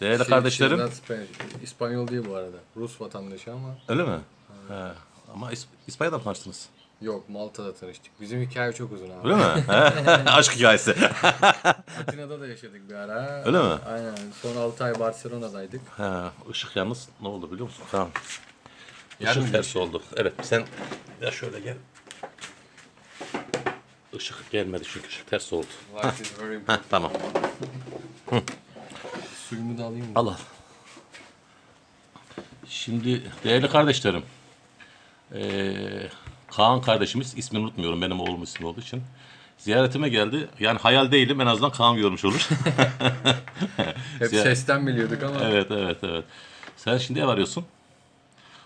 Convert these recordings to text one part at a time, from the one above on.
Değerli Şey- kardeşlerim. şeyden. İspanyol değil bu arada. Rus vatandaşı ama Öyle mi? He. Ama İs- İspanya'da mı tanıştınız? yok Malta'da tanıştık. Bizim hikaye çok uzun abi. Öyle mi? Aşk hikayesi. Atina'da da yaşadık bir ara. Öyle mi? Aynen. Son 6 ay Barcelona'daydık. He. Işık yalnız ne oldu biliyor musun? Tamam. Yer Işık ters değişiyor? oldu. Evet sen ya şöyle gel. Işık gelmedi çünkü ışık ters oldu. Life is very Heh, tamam. Suyumu da alayım mı? Al al. Şimdi değerli kardeşlerim. eee, Kaan kardeşimiz ismini unutmuyorum benim oğlum ismi olduğu için. Ziyaretime geldi. Yani hayal değilim en azından Kaan görmüş olur. Hep Ziyaret- sesten biliyorduk ama. evet evet evet. Sen şimdi ev arıyorsun.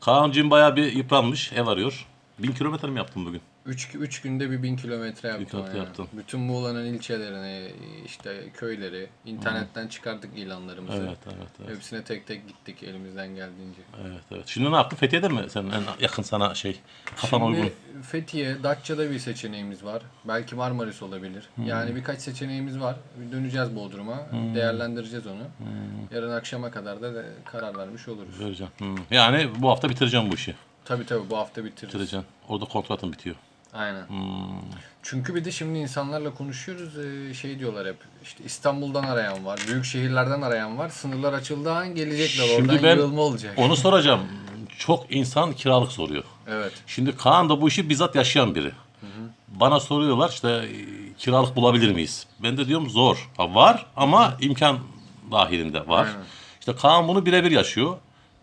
Kaan'cığım bayağı bir yıpranmış ev arıyor. Bin kilometre mi yaptın bugün? 3 3 günde bir 1000 kilometre yaptım. kilometre yani. yaptın. Bütün Muğla'nın ilçelerini, işte köyleri, internetten çıkardık ilanlarımızı. Evet evet evet. Hepsine tek tek gittik elimizden geldiğince. evet, evet. Şimdi ne yaptın? Fethiye'de mi? Sen en yakın sana şey kafana Şimdi uygun. Fethiye, Datça'da bir seçeneğimiz var. Belki Marmaris olabilir. Hmm. Yani birkaç seçeneğimiz var. Bir döneceğiz Bodrum'a. Değerlendireceğiz onu. Hmm. Yarın akşama kadar da, da karar vermiş oluruz. Vereceğim. Hmm. Yani bu hafta bitireceğim bu işi. Tabii tabii bu hafta bitiririz. Bitireceğim. Orada kontratın bitiyor. Aynen. Hmm. Çünkü bir de şimdi insanlarla konuşuyoruz e, şey diyorlar hep işte İstanbul'dan arayan var, büyük şehirlerden arayan var. Sınırlar açıldığı an gelecekler Şimdi oradan ben- yığılma olacak. Onu soracağım. Çok insan kiralık soruyor. Evet. Şimdi Kaan da bu işi bizzat yaşayan biri. Bana soruyorlar işte e, kiralık bulabilir miyiz? Ben de diyorum zor. Ha, var ama imkan dahilinde var. Aynen. İşte Kaan bunu birebir yaşıyor.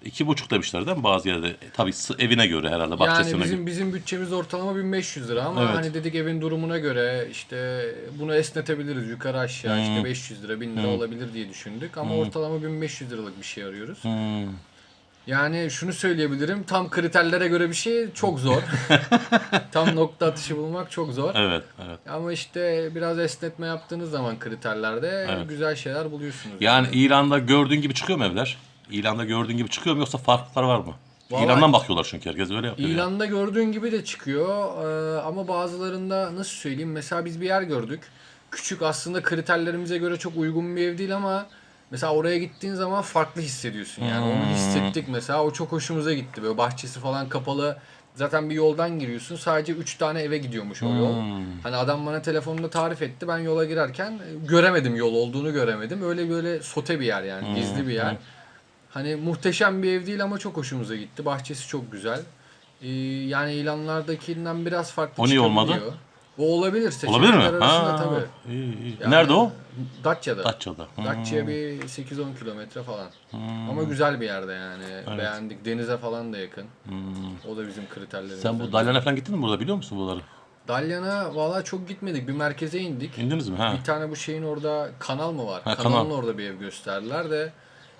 İki buçuk demişler değil mi bazı yerde? Tabii evine göre herhalde bahçesine Yani bizim göre. bizim bütçemiz ortalama 1500 lira ama Evet. hani dedik evin durumuna göre işte bunu esnetebiliriz yukarı aşağı Hmm. işte 500 lira 1000 lira olabilir diye düşündük ama ortalama 1500 liralık bir şey arıyoruz. Hmm. Yani şunu söyleyebilirim tam kriterlere göre bir şey çok zor. tam nokta atışı bulmak çok zor. Evet, evet. Ama işte biraz esnetme yaptığınız zaman kriterlerde Evet. güzel şeyler buluyorsunuz. Yani İran'da gördüğün gibi çıkıyor mu evler? İlan'da gördüğün gibi çıkıyor mu yoksa farklılıklar var mı? Vallahi- İlan'dan bakıyorlar çünkü herkes öyle yapıyor. yani. İlanda gördüğün gibi de çıkıyor Ee, ama bazılarında nasıl söyleyeyim mesela biz bir yer gördük. Küçük aslında kriterlerimize göre çok uygun bir ev değil ama mesela oraya gittiğin zaman farklı hissediyorsun yani. Onu Hmm. hissettik mesela o çok hoşumuza gitti. Böyle bahçesi falan kapalı. Zaten bir yoldan giriyorsun. Sadece 3 tane eve gidiyormuş o yol. Hmm. Hani adam bana telefonunda tarif etti. Ben yola girerken e, göremedim yol olduğunu göremedim. Öyle böyle sote bir yer yani. Gizli bir yer. Hani muhteşem bir ev değil ama çok hoşumuza gitti. Bahçesi çok güzel. Ee, yani ilanlardakinden biraz farklı O niye olmadı? çıkabiliyor. O olabilir. Seçenekler Olabilir mi? arasında Ha, tabii. iyi, iyi. Yani Nerede o? Datça'da. Datça'da. Hmm. Datça'ya bir 8-10 kilometre falan. Ama güzel bir yerde yani. Beğendik. Denize falan da yakın. O da bizim kriterlerimizden. Hmm. Sen bu Dalyan'a falan gittin mi burada biliyor musun buraları? Dalyan'a valla çok gitmedik. Bir merkeze indik. İndiniz mi? Ha. Bir tane bu şeyin orada kanal mı var? Ha, Kanalın kanal. orada bir ev gösterdiler de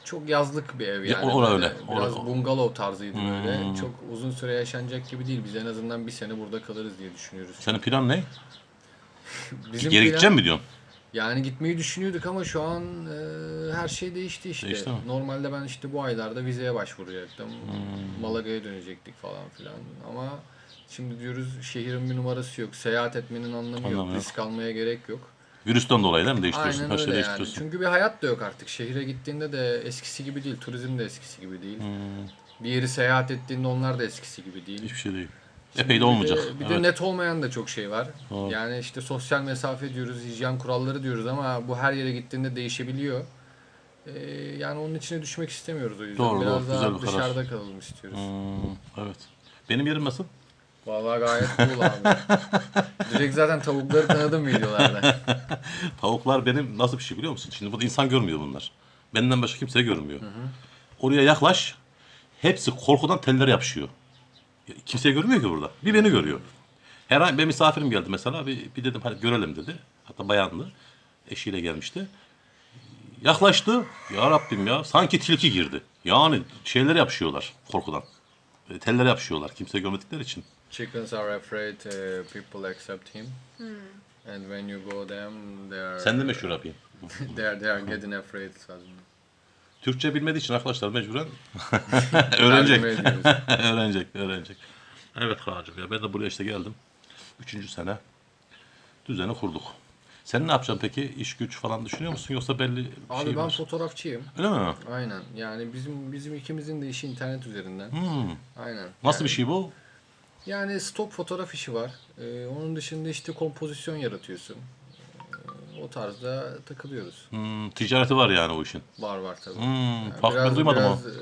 çok yazlık bir ev Ya, yani. Böyle öyle, Biraz Hmm. bungalov tarzıydı böyle. Çok uzun süre yaşanacak gibi değil. Biz en azından bir sene burada kalırız diye düşünüyoruz. Senin plan ne? Bizim Geri plan- gideceğim mi diyorsun? Yani gitmeyi düşünüyorduk ama şu an e, her şey değişti işte. Değişti mi? Normalde ben işte bu aylarda vizeye başvuracaktım. Hmm. Malaga'ya dönecektik falan filan. Ama şimdi diyoruz şehrin bir numarası yok. Seyahat etmenin anlamı, Anlamı yok. yok. Risk almaya gerek yok. Virüsten dolayı değil mi değiştiriyorsun? Aynen Her şeyi öyle yani. değiştiriyorsun. Çünkü bir hayat da yok artık. Şehire gittiğinde de eskisi gibi değil. Turizm de eskisi gibi değil. Hmm. Bir yeri seyahat ettiğinde onlar da eskisi gibi değil. Hiçbir şey değil. Şimdi Epey de bir olmayacak. Bir de evet. net olmayan da çok şey var. Doğru. Yani işte sosyal mesafe diyoruz, hijyen kuralları diyoruz ama bu her yere gittiğinde değişebiliyor. Ee, yani onun içine düşmek istemiyoruz o yüzden. Doğru, Biraz doğru. daha Güzel bir karar. dışarıda kalalım istiyoruz. Hmm, evet. Benim yerim nasıl? Vallahi gayet cool abi. Direkt zaten tavukları tanıdım videolarda. Tavuklar benim nasıl bir şey biliyor musun? Şimdi burada insan görmüyor bunlar. Benden başka kimse görmüyor. Oraya yaklaş. Hepsi korkudan tellere yapışıyor. Ya, Kimse görmüyor ki burada. Bir beni görüyor. Herhangi bir misafirim geldi mesela. Bir, bir dedim hadi görelim dedi. Hatta bayandı. Eşiyle gelmişti. Yaklaştı. Ya Rabbim ya. Sanki tilki girdi. Yani şeylere yapışıyorlar korkudan. E, Tellere yapışıyorlar. Kimse görmedikleri için. Chickens are afraid uh, people accept him. And when you go them, they are, Sen de meşhur yapayım. they are, they are getting afraid. sadece. Türkçe bilmediği için arkadaşlar mecburen öğrenecek. Tercüme ediyoruz. öğrenecek, öğrenecek. Evet Kaan'cığım ya ben de buraya işte geldim. Üçüncü sene düzeni kurduk. Sen ne yapacaksın peki? İş güç falan düşünüyor musun yoksa belli bir Abi şey ben var? fotoğrafçıyım. Öyle mi? Aynen. Yani bizim bizim ikimizin de işi internet üzerinden. Hmm. Aynen. Nasıl yani, bir şey bu? Yani stok fotoğraf işi var. Ee, onun dışında işte kompozisyon yaratıyorsun. Ee, o tarzda takılıyoruz. Hmm, ticareti var yani o işin. Var var tabii. Hmm, Yani bak ben duymadım biraz, o. e,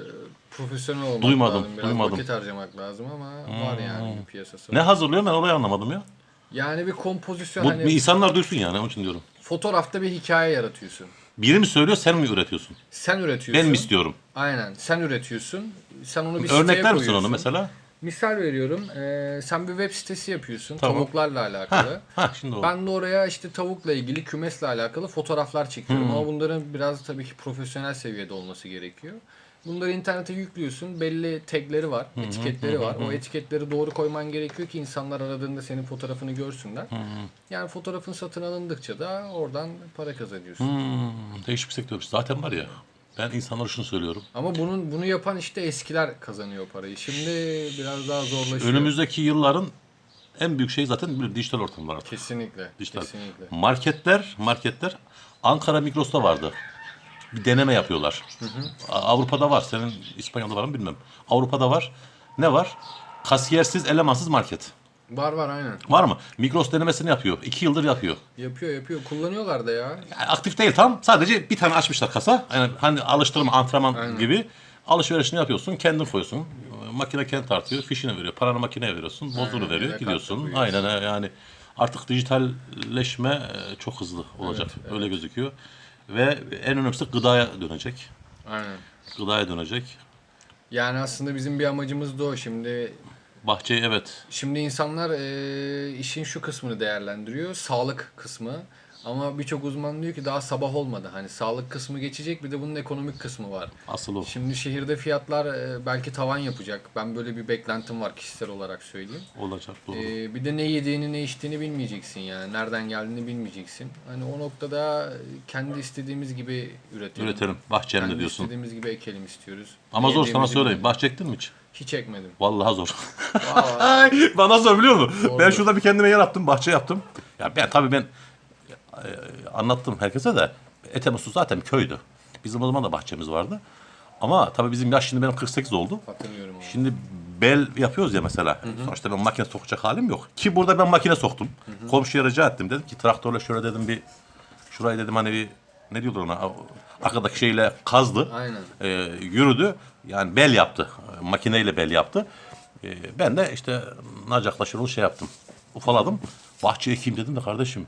profesyonel olmak Duymadım, lazım. Biraz duymadım. vakit harcamak lazım ama var yani bir piyasası. Ne var. hazırlıyor ben orayı anlamadım ya. Yani bir kompozisyon Bu hani bir insanlar duysun yani onun için diyorum. fotoğrafta bir hikaye yaratıyorsun. Biri mi söylüyor sen mi üretiyorsun? Sen üretiyorsun. Ben mi istiyorum? Aynen. Sen üretiyorsun. Sen onu bir siteye Örnekler misin koyuyorsun. onu mesela? Misal veriyorum. e, sen bir web sitesi yapıyorsun. Tamam. Tavuklarla alakalı. Ha şimdi o. Ben de oraya işte tavukla ilgili kümesle alakalı fotoğraflar çekiyorum. Hmm. Ama bunların biraz tabii ki profesyonel seviyede olması gerekiyor. Bunları internete yüklüyorsun. Belli tagleri var, etiketleri var. O etiketleri doğru koyman gerekiyor ki insanlar aradığında senin fotoğrafını görsünler. Yani fotoğrafın satın alındıkça da oradan para kazanıyorsun. Hmm, değişik bir sektör. Zaten var ya. Ben insanlara şunu söylüyorum. Ama bunun bunu yapan işte eskiler kazanıyor parayı. Şimdi biraz daha zorlaşıyor. Önümüzdeki yılların en büyük şey zaten bir dijital ortamlar artık. Kesinlikle. Dijital. Kesinlikle. Marketler, marketler Ankara Migros'ta vardı. Bir deneme yapıyorlar. A- Avrupa'da var. Senin İspanya'da var mı bilmem. Avrupa'da var. Ne var? Kasiyersiz, elemansız market. Var var aynen. Var mı? Migros denemesini yapıyor. İki yıldır yapıyor. Yapıyor yapıyor. Kullanıyorlar da ya. Yani aktif değil tam. Sadece bir tane açmışlar kasa. Yani hani alıştırma, antrenman Aynen. gibi. Alışverişini yapıyorsun, kendin koyuyorsun. Makine kendi tartıyor, fişini veriyor. Paranı makineye veriyorsun, Aynen, veriyor, gidiyorsun. kartla Aynen he, yani artık dijitalleşme e, çok hızlı olacak. Öyle gözüküyor. Ve en önemlisi gıdaya dönecek. Aynen. Gıdaya dönecek. Yani aslında bizim bir amacımız da o. Şimdi Bahçeyi evet. şimdi insanlar e, işin şu kısmını değerlendiriyor. Sağlık kısmı. Ama birçok uzman diyor ki daha sabah olmadı. Hani sağlık kısmı geçecek bir de bunun ekonomik kısmı var. Asıl o. Şimdi şehirde fiyatlar e, belki tavan yapacak. Ben böyle bir beklentim var kişisel olarak söyleyeyim. Olacak doğru. Ee, bir de ne yediğini ne içtiğini bilmeyeceksin yani. Nereden geldiğini bilmeyeceksin. Hani o noktada kendi istediğimiz gibi üretelim. Üretelim. Bahçemde Kendi diyorsun. istediğimiz gibi ekelim istiyoruz. Ama Ne zor sana söyleyeyim. Bahçe ektin mi hiç? Hiç ekmedim. Vallahi zor. Vallahi. Bana zor biliyor musun? Doğru. Ben şurada bir kendime yer yaptım, bahçe yaptım. Ya ben tabii ben e, anlattım herkese de Etemus'u zaten köydü. Bizim o zaman da bahçemiz vardı. Ama tabii bizim yaş şimdi benim 48 oldu. Hatırlıyorum onu. Şimdi bel yapıyoruz ya mesela. Sonuçta ben makine sokacak halim yok. Ki burada ben makine soktum. Komşuya rica ettim. Dedim ki traktörle şöyle dedim bir şurayı dedim hani bir ne diyorlar ona arkadaki şeyle kazdı. Aynen. Ee, yürüdü. Yani bel yaptı. Makineyle bel yaptı. Ee, ben de işte nacakla şunu şey yaptım. Ufaladım. Bahçeye ekeyim dedim de kardeşim.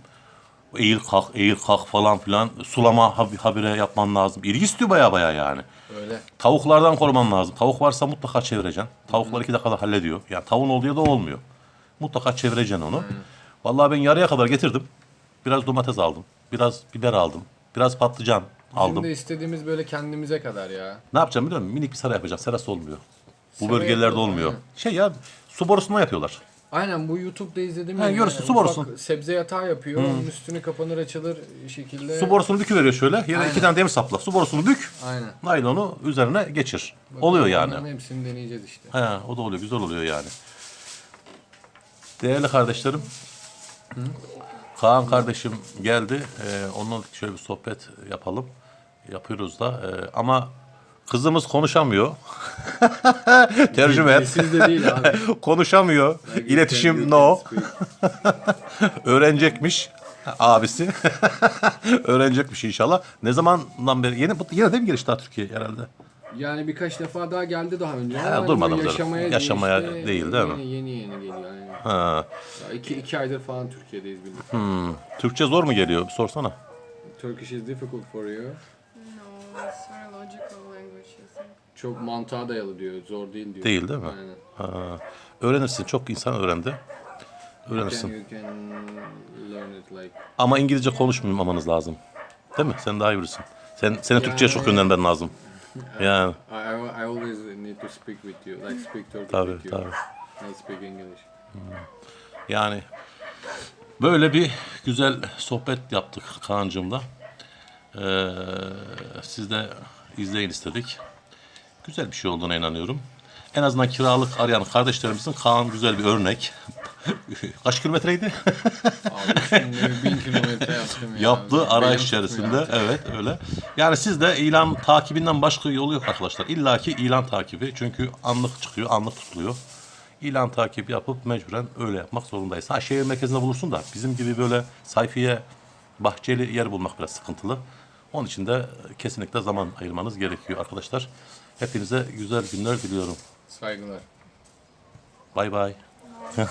Eğil kalk, eğil kalk falan filan. Sulama hab- habire yapman lazım. İlgi istiyor baya baya yani. Öyle. Tavuklardan koruman lazım. Tavuk varsa mutlaka çevireceksin. Tavuklar iki dakikada hallediyor. Yani tavuğun olduğu yerde olmuyor. Mutlaka çevireceksin onu. Vallahi ben yarıya kadar getirdim. Biraz domates aldım. Biraz biber aldım. Biraz patlıcan aldım. Şimdi istediğimiz böyle kendimize kadar ya. Ne yapacağım biliyor musun? Minik bir sera yapacağım. Serası olmuyor. Bu Sera bölgelerde yapıyorlar, olmuyor. Şey ya su borusundan yapıyorlar. Aynen bu YouTube'da izledim. Ha, ya, görürsün, su ufak borusu. Sebze yatağı yapıyor. Onun üstünü kapanır açılır şekilde. Su borusunu büküveriyor şöyle. Yere Aynen. iki tane demir sapla. Su borusunu bük. Aynen. Naylonu üzerine geçir. Oluyor yani. Onların hepsini deneyeceğiz işte. He, o da oluyor. Güzel oluyor yani. Değerli kardeşlerim. Kaan kardeşim geldi. Ee, onunla şöyle bir sohbet yapalım. Yapıyoruz da. Ee, ama kızımız konuşamıyor. Tercüme et. Siz de değil abi. konuşamıyor. İletişim no. Öğrenecekmiş abisi. Öğrenecekmiş inşallah. Ne zamandan beri? Yeni, bu- yine de mi gelişti daha Türkiye herhalde? Yani birkaç defa daha geldi daha önce. Ha, ama durmadan böyle yaşamaya, Yaşamaya değil, değil mi? yeni, Yeni yeni geliyor. Yani. Ha. Ya iki, iki aydır falan Türkiye'deyiz bildik. Hmm. Türkçe zor mu geliyor? Bir sorsana. Turkish is difficult for you. Çok mantığa dayalı diyor. Zor değil diyor. Değil değil mi? Aynen. Ha. Öğrenirsin. Çok insan öğrendi. Öğrenirsin. you can learn it like. Ama İngilizce konuşmamanız lazım. Değil mi? Sen daha iyi bilirsin. Sen, seni Türkçe'ye çok Yani- yönlenmen lazım. Yani I, I, I always need to speak with you. Like speak Turkish tabii with you. tabii. Not speak English. Yani böyle bir güzel sohbet yaptık Kaan'cığımla. Ee, siz de izleyin istedik. Güzel bir şey olduğuna inanıyorum. En azından kiralık arayan kardeşlerimizin Kaan güzel bir örnek. Kaç kilometreydi? Abi şimdi bin kilometre yaptım ya. Yaptığı Benim arayış içerisinde artık. evet öyle. Yani sizde ilan takibinden başka yolu yok arkadaşlar. İlla ki ilan takibi çünkü anlık çıkıyor, anlık tutuluyor. İlan takibi yapıp mecburen öyle yapmak zorundayız. Ha şehir merkezinde bulursun da bizim gibi böyle sayfiye, bahçeli yer bulmak biraz sıkıntılı. Onun için de kesinlikle zaman ayırmanız gerekiyor arkadaşlar. Hepinize güzel günler diliyorum. Saygılar. Bay bay.